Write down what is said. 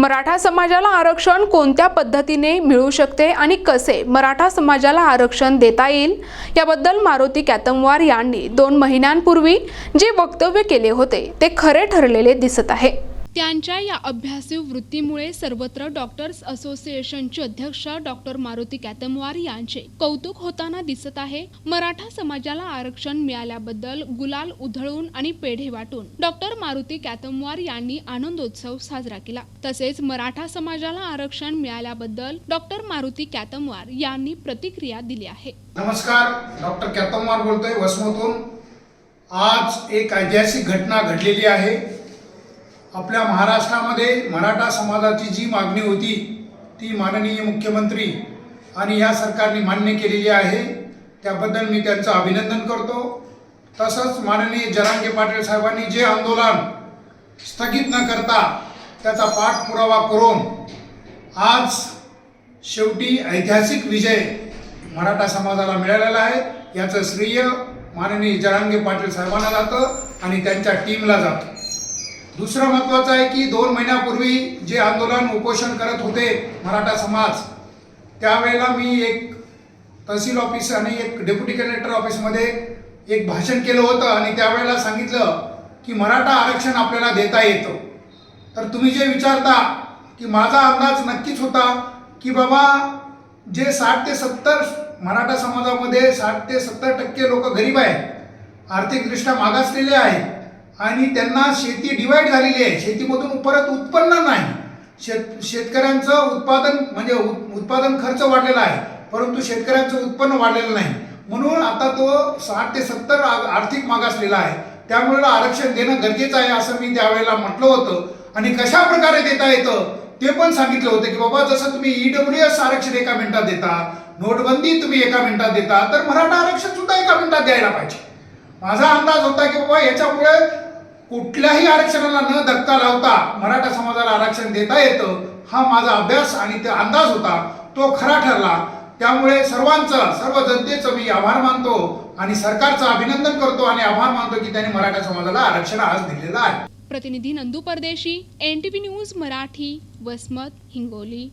मराठा समाजाला आरक्षण कोणत्या पद्धतीने मिळू शकते आणि कसे मराठा समाजाला आरक्षण देता येईल? याबद्दल मारुती कॅतमवार यांनी दोन महिन्यांपूर्वी जे वक्तव्य केले होते ते खरे ठरलेले दिसत आहे. त्यांच्या या अभ्यासी वृत्तीमुळे सर्वत्र डॉक्टर्स असोसिएशनचे अध्यक्ष डॉक्टर मारुती कॅतमवार यांचे कौतुक होताना दिसत आहे. मराठा समाजाला आरक्षण मिळाल्याबद्दल गुलाल उधळून आणि पेढे वाटून डॉक्टर मारुती कॅतमवार यांनी आनंदोत्सव साजरा केला. तसेच मराठा समाजाला आरक्षण मिळाल्याबद्दल डॉक्टर मारुती कॅतमवार यांनी प्रतिक्रिया दिली आहे. नमस्कार डॉक्टर कॅतमवार बोलतोय वसमतून आज एक ऐतिहासिक घटना घडलेली आहे. आपल्या महाराष्ट्रामध्ये मराठा समाजाची जी मागणी होती ती माननीय मुख्यमंत्री आणि या सरकारने मान्य केलेली आहे त्याबद्दल मी त्यांचं अभिनंदन करतो. तसंच माननीय जरांगे पाटील साहेबांनी जे आंदोलन स्थगित न करता त्याचा पाठपुरावा करून आज शेवटी ऐतिहासिक विजय मराठा समाजाला मिळालेला आहे याचं श्रेय माननीय जरांगे पाटील साहेबांना जातं आणि त्यांच्या टीमला जातं. दुसरं महत्त्वाचं आहे की दोन महिन्यापूर्वी जे आंदोलन उपोषण करत होते मराठा समाज त्यावेळेला मी एक तहसील ऑफिस आणि एक डेप्युटी कलेक्टर ऑफिसमध्ये एक भाषण केलं होतं आणि त्यावेळेला सांगितलं की मराठा आरक्षण आपल्याला देता येतं. तर तुम्ही जे विचारता की माझा अंदाज नक्कीच होता की बाबा जे साठ ते सत्तर मराठा समाजामध्ये साठ ते सत्तर टक्के लोक गरीब आहेत आर्थिकदृष्ट्या मागासलेले आहेत आणि त्यांना शेती डिवाईड झालेली आहे. शेतीमधून परत उत्पन्न नाही. शेत शेतकऱ्यांचं उत्पादन म्हणजे उत्पादन खर्च वाढलेला आहे. परंतु शेतकऱ्यांचं उत्पन्न वाढलेलं नाही. म्हणून आता तो साठ ते सत्तर आर्थिक मागासलेला आहे. त्यामुळे आरक्षण देणं गरजेचं आहे असं मी त्यावेळेला म्हटलं होतं. आणि कशा प्रकारे देता येतं ते पण सांगितलं होतं की बाबा जसं तुम्ही ईडब्ल्यू एस आरक्षण एका मिनिटात देता नोटबंदी तुम्ही एका मिनिटात देता तर मराठा आरक्षण सुद्धा एका मिनिटात द्यायला पाहिजे. माझा अंदाज होता की बाबा याच्यामुळे कुठल्याही आरक्षणाला न धक्का लावता मराठा समाजाला आरक्षण देता येतं हा माझा अभ्यास आणि ते अंदाज होता. तो खरा ठरला. त्यामुळे सर्वांचं सर्व जनतेचं मी आभार मानतो आणि सरकारचं अभिनंदन करतो आणि आभार मानतो की त्यांनी मराठा समाजाला आरक्षण आज दिलेलं आहे. प्रतिनिधी नंदू परदेशी एनटीपी न्यूज मराठी वसमत हिंगोली.